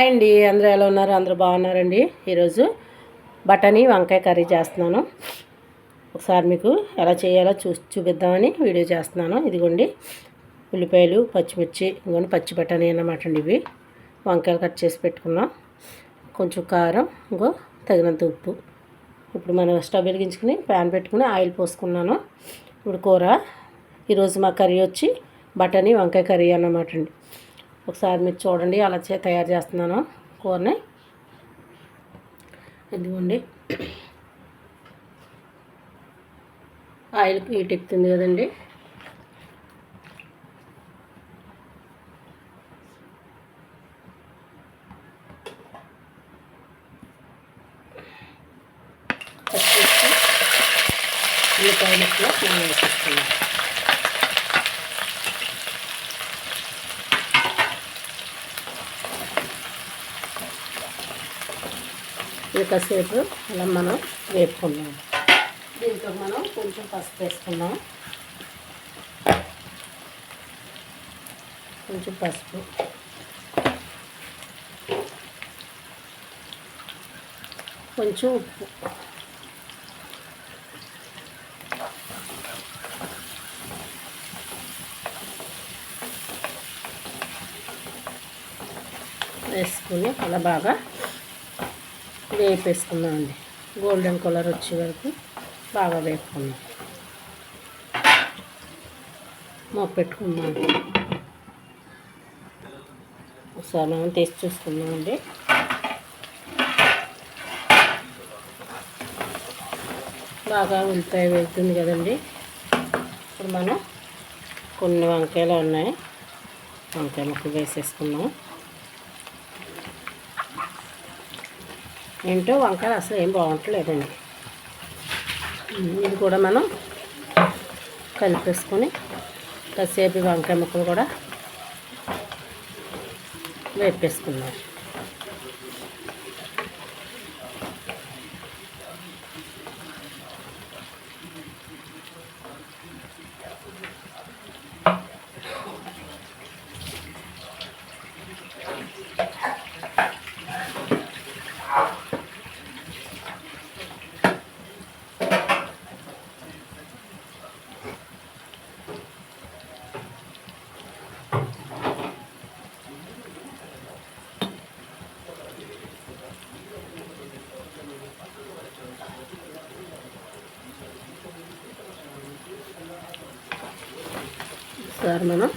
Hi అండి. అందరూ ఎలా ఉన్నారు? అందరూ బాగున్నారండి. ఈరోజు బఠానీ వంకాయ కర్రీ చేస్తున్నాను. ఒకసారి మీకు ఎలా చేయాలో చూ చూపిద్దామని వీడియో చేస్తున్నాను. ఇదిగోండి ఉల్లిపాయలు పచ్చిమిర్చి ఇంకోండి పచ్చి బఠానీ అన్నమాట అండి ఇవి. వంకాయలు కట్ చేసి పెట్టుకున్నాం. కొంచెం కారం ఇంకో తగినంత ఉప్పు. ఇప్పుడు మనం స్టవ్ వెలిగించుకుని ప్యాన్ పెట్టుకుని ఆయిల్ పోసుకున్నాను. ఇప్పుడు కూర. ఈరోజు మా కర్రీ వచ్చి బఠానీ వంకాయ కర్రీ అన్నమాట అండి. ఒకసారి మీరు చూడండి అలా చే తయారు చేస్తున్నాను కూరని. ఇదిగోండి. ఆయిల్ హీట్ ఎక్కుతుంది కదండి ఉల్లిపాయ ముక్కలు మనం వేసేస్తున్నాం ఇంకాసేపు అలా మనం వేపుకున్నాం. దీంట్లో మనం కొంచెం పసుపు వేసుకున్నాం కొంచెం పసుపు. కొంచెం ఉప్పు. వేసుకుని అలా బాగా వేపేసుకుందామండి. గోల్డెన్ కలర్ వచ్చే వరకు బాగా వేపుకున్నాం పెట్టుకున్నాం పెట్టుకుందాం. మనం తీసి చూసుకున్నామండి బాగా ఉల్లిపాయ వెళ్తుంది కదండి. ఇప్పుడు మనం కొన్ని వంకాయలు ఉన్నాయి. వంకాయ ముక్కలు వేసేసుకున్నాం ఏంటో వంకాయ అసలు ఏం బాగుంటలేదండి. ఇది కూడా మనం కలిపేసుకొని కాసేపు వంకాయ ముక్కలు కూడా వేపేసుకున్నాం ఒకసారి మనం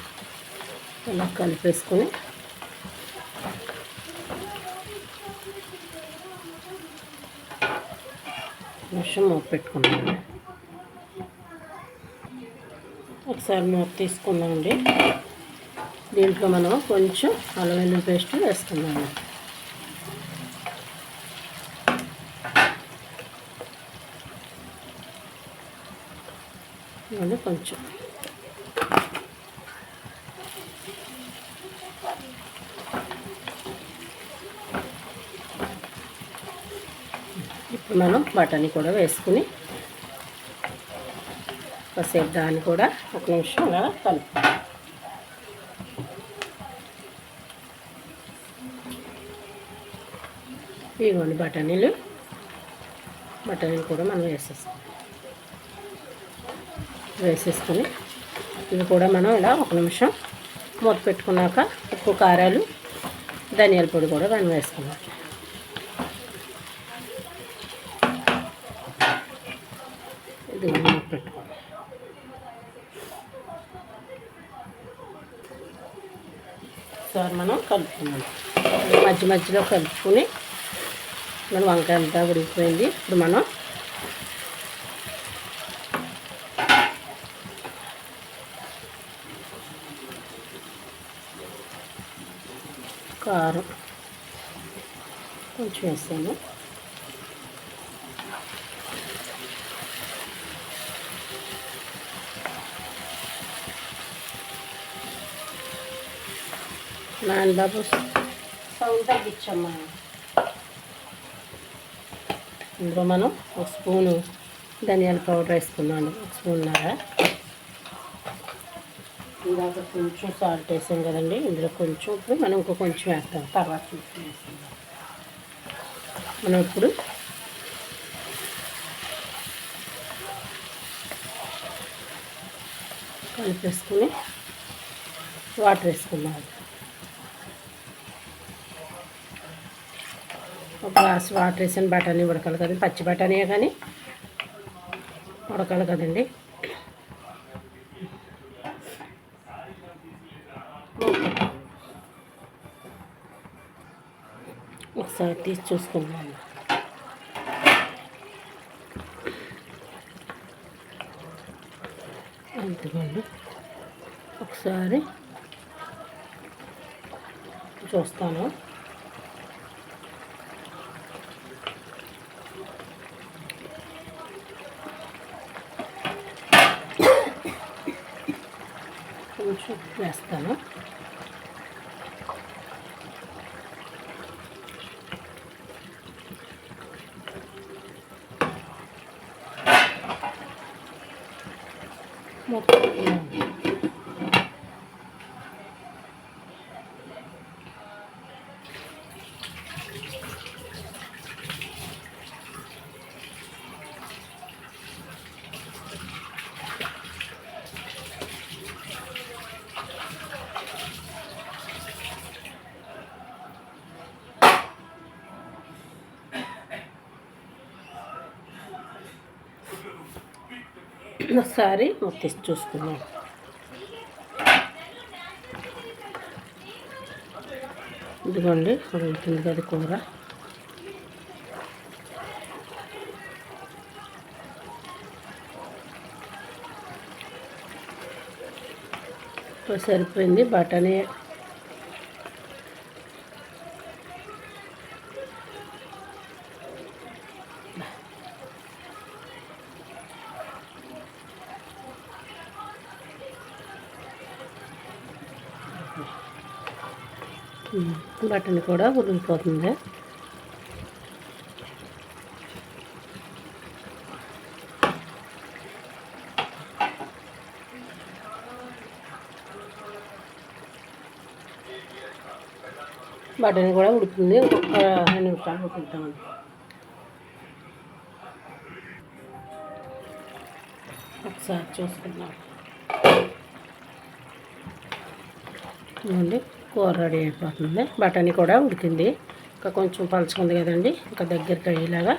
ఇలా కలిపేసుకొని వర్షం మూత పెట్టుకున్నాను ఒకసారి మూత తీసుకున్నామండి దీంట్లో మనం కొంచెం అల్లం పేస్ట్ వేసుకున్నాము కొంచెం. మనం బఠానీ కూడా వేసుకుని కాసేపు దాన్ని కూడా ఒక నిమిషం ఇలా కలుపు ఇవ్వండి బఠానీలు. బఠానీలు కూడా మనం వేసేస్తాం వేసేసుకొని ఇవి కూడా మనం ఇలా ఒక నిమిషం మూత పెట్టుకున్నాక ఉప్పు కారాలు ధనియాల పొడి కూడా మనం వేసుకున్నాం ఇది పెట్టుకోండి సార్ మనం కలుపుకున్నాం మధ్య మధ్యలో కలుపుకొని మన వంకాయ అంతా ఉడికిపోయింది. ఇప్పుడు మనం కారం కొంచెం వేసాను నాన్న బాబు. సౌండ్ తగ్గించమ్మా. ఇందులో మనం ఒక స్పూను ధనియాల పౌడర్ వేసుకున్నాను ఒక స్పూన్ లాగా ఇందాక కొంచెం సాల్ట్ వేసాం కదండి. ఇందులో కొంచెం ఇప్పుడు మనం ఇంకో కొంచెం వేస్తాం తర్వాత చూసి మనం ఇప్పుడు కలిపేసుకుని వాటర్ వేసుకున్నాం ఒక గ్లాస్ వాటర్ వేసిన బఠానీ ఉడకాలి కదండి పచ్చి బఠానీయే కానీ ఉడకాలి కదండి. ఒకసారి తీసి చూసుకుందాం. అంతేకాదు ఒకసారి చూస్తాను. కొంచెం వేస్తాను. మొత్తం ఒకసారి మొత్తం చూసుకుందాం. ఇదిగోండి ఉడుకుతుంది కదా కూర. సరిపోయింది బఠానీ బటన్ కూడా ఉరిగిపోతుంది బటన్ కూడా ఉడుకుతుంది. ఇంకొక రెండు నిమిషాలు ఉడుకుతామండి. ఒకసారి చూసుకుందాం. ఇవ్వండి కూర రెడీ అయిపోతుంది. బఠానీ కూడా ఉడికింది. ఇంకా కొంచెం పలుచుకుంది కదండి. ఇంకా దగ్గరికి అయ్యేలాగా.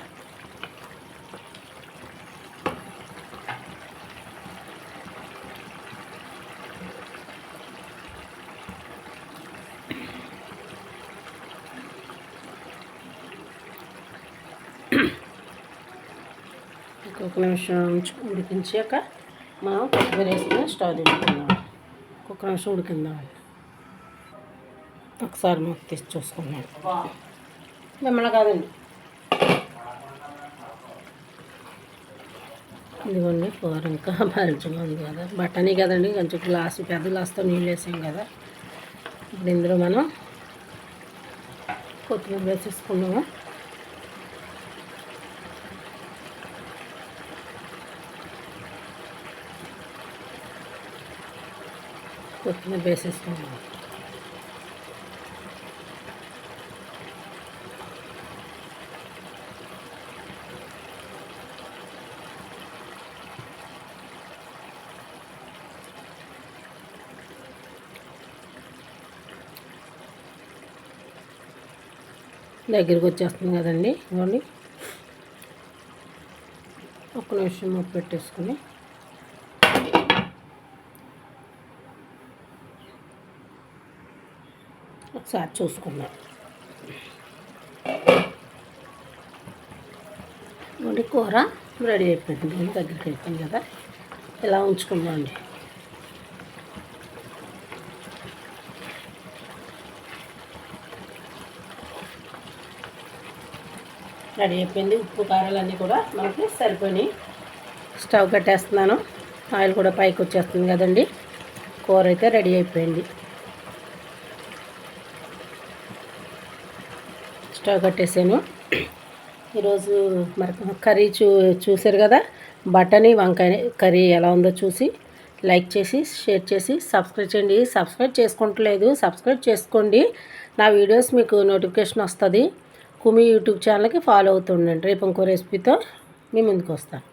ఇంకొక నిమిషం ఉడికించాక మనం కొబ్బరి వేసుకుని స్టవ్ తింటున్నాం ఒక్క నిమిషం ఉడికిందామండి. ఒకసారి మూత తీసి చూసుకున్నాను మిమ్మల్ని కాదండి. ఇదిగోండి కూర ఇంకా మంచిగా ఉంది కదా. బట్టనీ కదండి కొంచెం గ్లాసు పెద్ద గ్లాస్తో నీళ్ళు వేసాం కదా. ఇప్పుడు ఇందులో మనం కొత్తిమీర వేసేసుకున్నాము కొత్తిమీర వేసేసుకున్నాము. దగ్గరికి వచ్చేస్తుంది కదండి. ఇవ్వండి ఒక్క నిమిషం మూత పెట్టేసుకుని. ఒకసారి చూసుకుందాం. ఇవ్వండి కూర రెడీ అయిపోయింది. దగ్గరికి అయిపోయింది కదా. ఇలా ఉంచుకుందాం అండి రెడీ అయిపోయింది. ఉప్పు కారాలన్నీ కూడా మనకి సరిపోయినాయి. స్టవ్ కట్టేస్తున్నాను. ఆయిల్ కూడా పైకి వచ్చేస్తుంది కదండి. కూర అయితే రెడీ అయిపోయింది. స్టవ్ కట్టేసాను. ఈరోజు మరి కర్రీ చూ చూసారు కదా? బటనీ వంకాయ కర్రీ ఎలా ఉందో చూసి లైక్ చేసి షేర్ చేసి సబ్స్క్రైబ్ చేయండి. సబ్స్క్రైబ్ చేసుకుంటలేదు సబ్స్క్రైబ్ చేసుకోండి. నా వీడియోస్ మీకు నోటిఫికేషన్ వస్తుంది. కుమి యూట్యూబ్ ఛానల్కి ఫాలో అవుతుండండి రేపు ఇంకో రెసిపీతో మీ ముందుకు వస్తాను